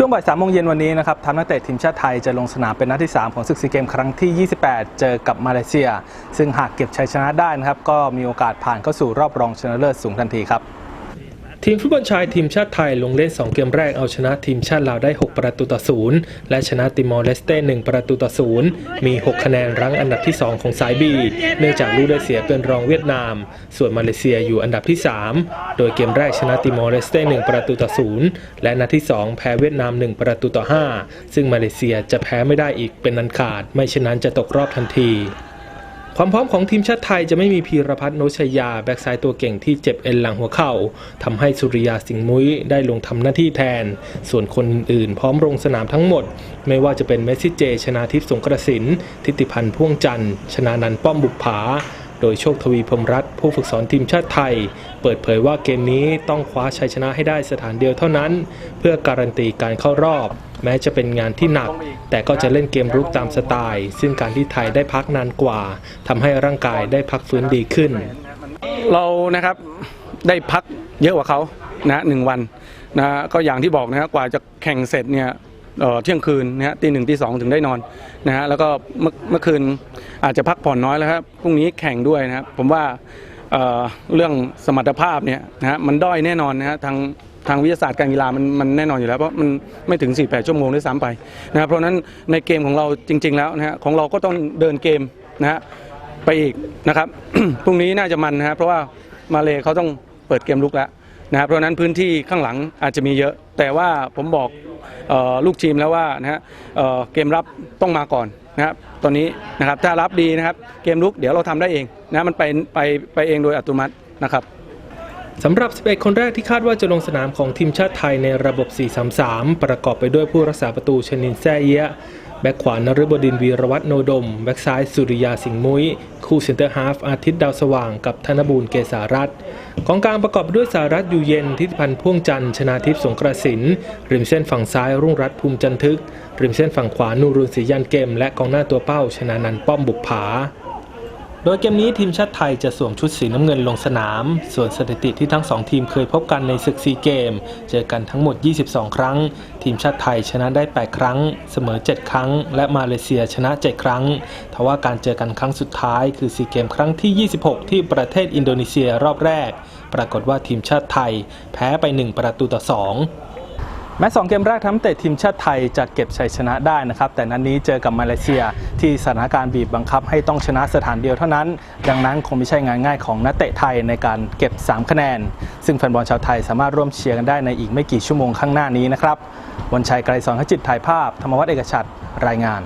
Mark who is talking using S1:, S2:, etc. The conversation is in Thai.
S1: ช่วงบ่ายสามโมงเย็นวันนี้นะครับทัพนักเตะทีมชาติไทยจะลงสนามเป็นนัดที่ 3 ของศึกซีเกมครั้งที่ 28 เจอกับมาเลเซีย ซึ่งหากเก็บชัยชนะได้นะครับก็มีโอกาสผ่านเข้าสู่รอบรองชนะเลิศสูงทันทีครับ
S2: ทีมฟุตบอลชายทีมชาติไทยลงเล่น 2 เกมแรกเอาชนะทีมชาติลาวได้ 6 ประตูต่อศูนย์และชนะติมอร์เลสเต้ 1 ประตูต่อศูนย์มี 6 คะแนนรั้งอันดับที่ 2 ของสายบีเนื่องจากลูกได้เสียเป็นรองเวียดนาม ส่วนมาเลเซียอยู่อันดับที่ 3 โดยเกมแรกชนะติมอร์เลสเต้1ประตูต่อศูนย์และนัดที่ 2 แพ้เวียดนาม 1 ประตูต่อ 5 ซึ่งมาเลเซียจะแพ้ไม่ได้อีกเป็นอันขาด ไม่เช่นนั้นจะตกรอบทันที ความพร้อมของทีมชาติไทยจะไม่มีพีรพัฒน์โนชยา แบ็กซ้ายตัวเก่งที่เจ็บเอ็นหลังหัวเข่าทำให้สุริยาสิงห์มุ้ยได้ลงทำหน้าที่แทน ส่วนคนอื่นๆพร้อมลงสนามทั้งหมด ไม่ว่าจะเป็นเมสซิเจ ชนาทิพย์สงกระสิน ทิติพันธ์พ่วงจันทร์ชนานันท์ป้อมบุกผาโดยโชคทวีพรมรัตน์ผู้ฝึกสอนทีมชาติไทย เปิดเผยว่าเกมนี้ต้องคว้าชัยชนะให้ได้สถานเดียวเท่านั้น เพื่อการันตีการเข้ารอบ แม้จะเป็นงานที่หนัก แต่ก็จะเล่นเกมรุกตามสไตล์ ซึ่งการที่ไทยได้พักนานกว่าทำให้ร่างกายได้พักฟื้นดีขึ้น
S3: เรานะครับได้พักเยอะกว่าเขานะหนึ่งวันนะก็อย่างที่บอกนะฮะกว่าจะแข่งเสร็จเนี่ยเที่ยงคืนนะฮะตีหนึ่งตีสองถึงได้นอนนะฮะแล้วก็เมื่อเมื่อคืนอาจจะพักผ่อนน้อยแล้วครับพรุ่งนี้แข่งด้วยนะครับผมว่าเเรื่องสมรรถภาพเนี่ยนะฮะมันด้อยแน่นอนนะฮะทาง ทางวิทยาศาสตร์การกีฬามันมันแน่นอนอยู่แล้วเพราะมันไม่ถึง 48 ชั่วโมงด้วยซ้ำไปนะครับเพราะนั้นในเกมของเราจริง ๆ แล้วนะฮะของเราก็ต้องเดินเกมนะฮะไปอีกนะครับ พรุ่งนี้น่าจะมันนะครับเพราะว่ามาเลเขาต้องเปิดเกมลุกแล้วนะครับเพราะนั้นพื้นที่ข้างหลังอาจจะมีเยอะ แต่ว่าผมบอกออลูกทีมแล้วว่านะฮะเเกมรับต้องมาก่อนนะครับตอนนี้นะครับถ้ารับดีนะครับ เกมลุกเดี๋ยวเราทำได้เองนะมันไปไปไปเองโดยอัตโนมัตินะครับ
S2: สำหรับ 11 คนแรกที่คาดว่าจะลงสนามของทีมชาติไทยในระบบ 4-3-3 ประกอบไปด้วยผู้รักษาประตูชนินแซ่เอียะแบ็คขวานฤบดินวีรวัฒโนดม แบ็คซ้ายสุริยาสิงห์มุ้ย คู่เซนเตอร์ฮาฟอาทิตย์ดาวสว่างกับธนบูรณ์เกษารัตกองกลางประกอบด้วยสารัตอยู่เย็นทิติพันธ์พ่วงจันทร์ชนาทิพย์สงกระสิน ริมเส้นฝั่งซ้ายรุ่งรัตน์ภูมิจันทึก ริมเส้นฝั่งขวานูรุนศรียันเกม และกองหน้าตัวเป้าชนะนันป้อมบุกผา ดยเกมนี้ทีมชาติไทยจะสวมชุดสีน้ำเงินลงสนาม ส่วนสถิติที่ทั้งสองทีมเคยพบกันในศึกซีเกม เจอกันทั้งหมด 22 ครั้ง ทีมชาติไทยชนะได้ 8 ครั้ง เสมอ 7 ครั้ง และมาเลเซียชนะ 7 ครั้ง ทว่าการเจอกันครั้งสุดท้ายคือซีเกมครั้งที่ 26 ที่ประเทศอินโดนีเซียรอบแรก ปรากฏว่าทีมชาติไทย แพ้ไป 1 ประตูต่อ 2
S1: แม้สองเกมแรกทั้งเตะทีมชาติไทยจะเก็บชัยชนะได้นะครับ แต่นัดนนี้เจอกับมาเลเซียที่สถานการณ์บีบบังคับให้ต้องชนะสถานเดียวเท่านั้น ดังนั้นคงไม่ใช่งานง่ายของนักเตะไทยในการเก็บ 3 คะแนน ซึ่งแฟนบอลชาวไทยสามารถร่วมเชียร์กันได้ในอีกไม่กี่ชั่วโมงข้างหน้านี้นะครับวันชัยไกรสอนขจิตถ่ายภาพ ธรรมวัฒน์เอกชัดรายงาน